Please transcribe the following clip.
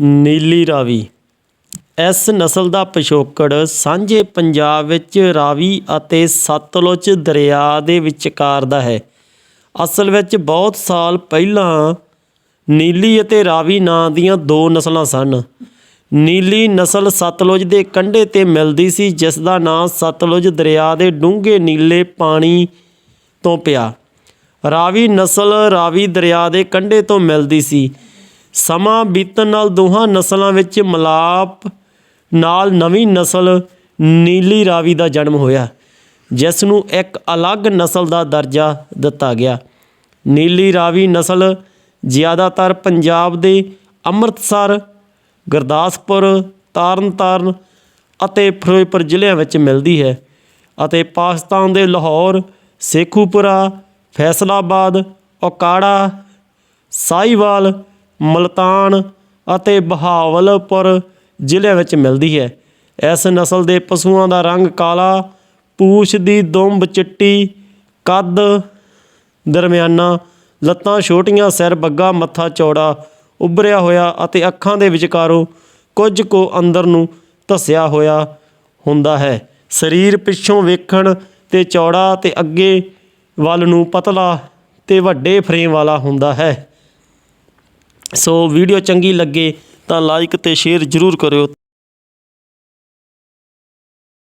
ਨੀਲੀ ਰਾਵੀ। ਇਸ ਨਸਲ ਦਾ ਪਿਛੋਕੜ ਸਾਂਝੇ ਪੰਜਾਬ ਵਿੱਚ ਰਾਵੀ ਅਤੇ ਸਤਲੁਜ ਦਰਿਆ ਦੇ ਵਿਚਕਾਰ ਦਾ ਹੈ। ਅਸਲ ਵਿੱਚ ਬਹੁਤ ਸਾਲ ਪਹਿਲਾਂ ਨੀਲੀ ਅਤੇ ਰਾਵੀ ਨਾਂ ਦੀਆਂ ਦੋ ਨਸਲਾਂ ਸਨ। ਨੀਲੀ ਨਸਲ ਸਤਲੁਜ ਦੇ ਕੰਢੇ ਤੇ ਮਿਲਦੀ ਸੀ, ਜਿਸ ਦਾ ਨਾਂ ਸਤਲੁਜ ਦਰਿਆ ਦੇ ਡੂੰਘੇ ਨੀਲੇ ਪਾਣੀ ਤੋਂ ਪਿਆ। ਰਾਵੀ ਨਸਲ ਰਾਵੀ ਦਰਿਆ ਦੇ ਕੰਢੇ ਤੋਂ ਮਿਲਦੀ ਸੀ। ਸਮਾਂ ਬੀਤਣ ਨਾਲ ਦੋਹਾਂ ਨਸਲਾਂ ਵਿੱਚ ਮਿਲਾਪ ਨਾਲ ਨਵੀਂ ਨਸਲ ਨੀਲੀ ਰਾਵੀ ਦਾ ਜਨਮ ਹੋਇਆ, ਜਿਸ ਨੂੰ ਇੱਕ ਅਲੱਗ ਨਸਲ ਦਾ ਦਰਜਾ ਦਿੱਤਾ ਗਿਆ। ਨੀਲੀ ਰਾਵੀ ਨਸਲ ਜ਼ਿਆਦਾਤਰ ਪੰਜਾਬ ਦੇ ਅੰਮ੍ਰਿਤਸਰ, ਗੁਰਦਾਸਪੁਰ, ਤਰਨਤਾਰਨ ਅਤੇ ਫਿਰੋਜ਼ਪੁਰ ਜ਼ਿਲ੍ਹਿਆਂ ਵਿੱਚ ਮਿਲਦੀ ਹੈ ਅਤੇ ਪਾਕਿਸਤਾਨ ਦੇ ਲਾਹੌਰ, ਸੇਖੂਪੁਰਾ, ਫੈਸਲਾਬਾਦ, ਓਕਾੜਾ ਸਾਈਵਾਲ ਮਲਤਾਨ ਅਤੇ ਬਹਾਵਲਪੁਰ ਜ਼ਿਲ੍ਹਿਆਂ ਵਿੱਚ ਮਿਲਦੀ ਹੈ। ਇਸ ਨਸਲ ਦੇ ਪਸ਼ੂਆਂ ਦਾ ਰੰਗ ਕਾਲਾ, ਪੂਛ ਦੀ ਦੁੰਬ ਚਿੱਟੀ, ਕੱਦ ਦਰਮਿਆਨਾ, ਲੱਤਾਂ ਛੋਟੀਆਂ, ਸਿਰ ਬੱਗਾ, ਮੱਥਾ ਚੌੜਾ ਉੱਭਰਿਆ ਹੋਇਆ ਅਤੇ ਅੱਖਾਂ ਦੇ ਵਿਚਕਾਰੋਂ ਕੁਝ ਕੋ ਅੰਦਰ ਨੂੰ ਧੱਸਿਆ ਹੋਇਆ ਹੁੰਦਾ ਹੈ। ਸਰੀਰ ਪਿੱਛੋਂ ਵੇਖਣ ਤੇ ਚੌੜਾ ਤੇ ਅੱਗੇ ਵੱਲ ਨੂੰ ਪਤਲਾ ਤੇ ਵੱਡੇ ਫਰੇਮ ਵਾਲਾ ਹੁੰਦਾ ਹੈ। ਸੋ ਵੀਡੀਓ ਚੰਗੀ ਲੱਗੇ ਤਾਂ ਲਾਈਕ ਅਤੇ ਸ਼ੇਅਰ ਜ਼ਰੂਰ ਕਰਿਓ।